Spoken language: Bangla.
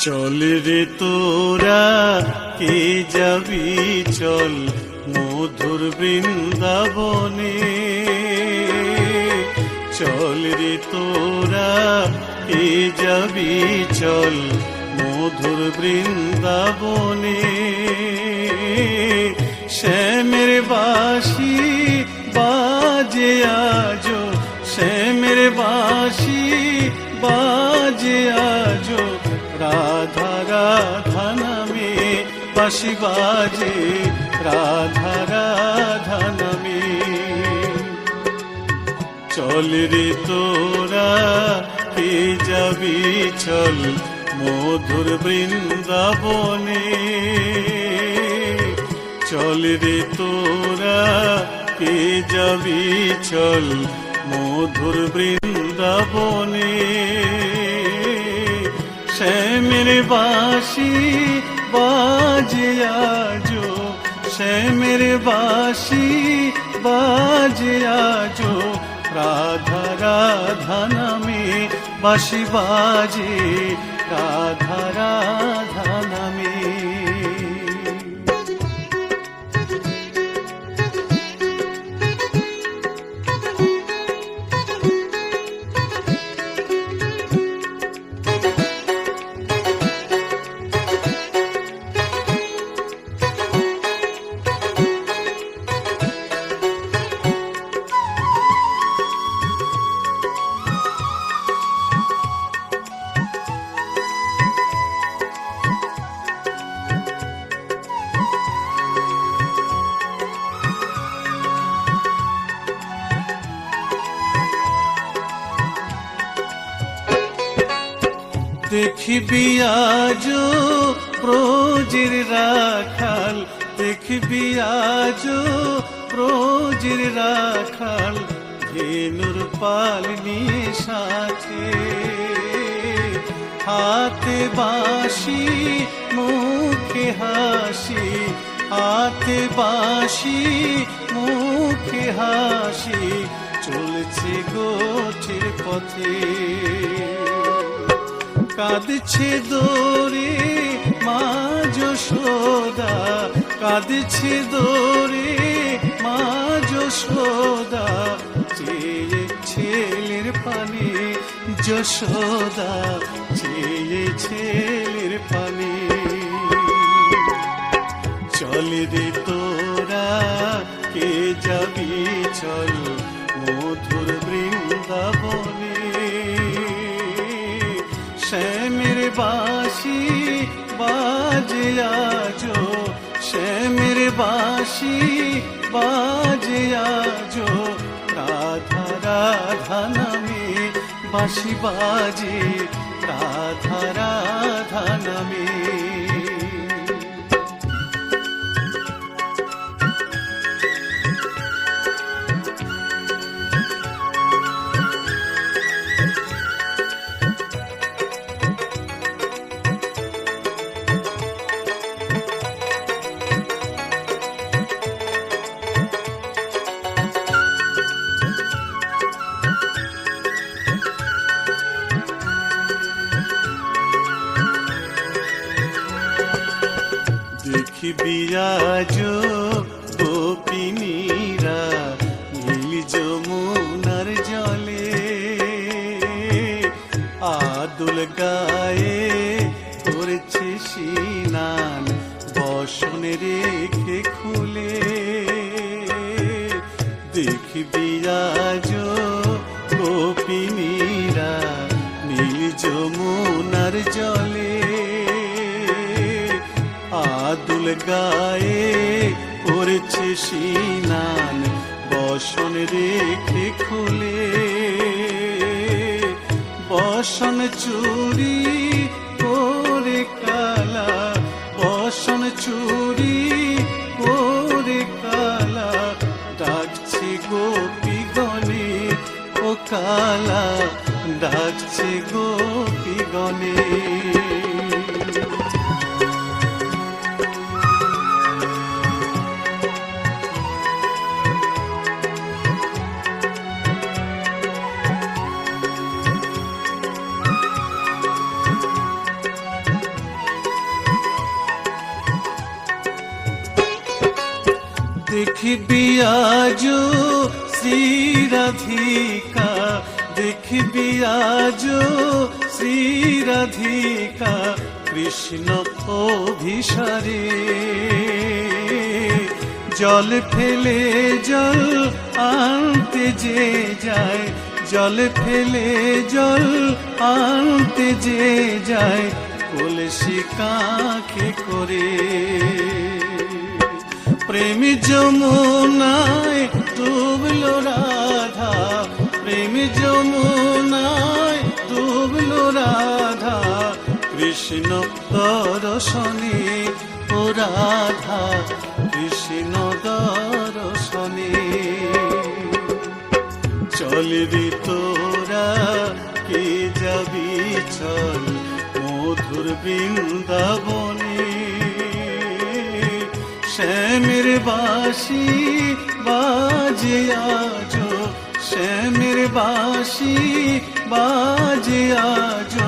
চল রে তোরা, কে যাবি চল মধুর বৃন্দাবনে? চল রে তোরা, কে যাবি চল মধুর বৃন্দাবনে? শ্যামের বাসি বাজে আজো বাসি বাজে রাধা রাধা নামে। চল রে তোরা, কে যাবি চল মধুর বৃন্দাবনে। চল রে তোরা, কে যাবি চল মধুর বৃন্দাবনে। শ্যামের বাসি বাজে আজো শ্যামের বাসি বাজে আজো রাধা রাধা নামে বাসি বাজে রাধা রাধা নামে দেখবি আজ প্রজির রাখাল, দেখবি আজ প্রজির রাখাল, ধেনুর পাল নিয়ে সাথে। হাতে বাঁশি, মুখে হাসি, হাতে বাঁশি, মুখে হাসি, চলছে গোছের পথে। কাঁদছে দোরে মা যশোদা কাঁদছে দোরে মা যশোদা চেয়ে ছেলের পানে যশোদা চেয়ে ছেলের পানে। চলে রে তোরা, কে যাবি বাসি বাজে আজো শ্যামের বাসি বাজে আজো রাধা রাধা নামে বাসি বাজে, রাধা রাধা নামে। আজ গোপিনীরা নীল যমুনার জলে আদুল গায়ে করেছে সিনান বসন রেখে খুলে। দেখবি আজ গোপিনীরা নীল যমুনার জলে আদুল গায়ে করেছে সিনান বসন রেখে খুলে। বসন চুরি করে কালা, বসন চুরি করে কালা। ডাকছে গোপী গণে, ও কালা, ডাকছে গোপী দেখবি আজ শ্রী রাধিকা দেখবি আজ শ্রী রাধিকা কৃষ্ণ অভিসারে জল ফেলে জল আনতে যে যায় জল ফেলে জল আনতে যে যায় কলসি কাকে করে প্রেম যমুনায় ডুবলো রাধা। প্রেম যমুনায় ডুবলো রাধা। কৃষ্ণ দর্শনে ও রাধা। কৃষ্ণ দর্শনে চলবি তোরা, কে যাবি চল? মধুর বৃন্দাবনে বাসি বাজে আজ শ্যামের বাসি বাজে আজ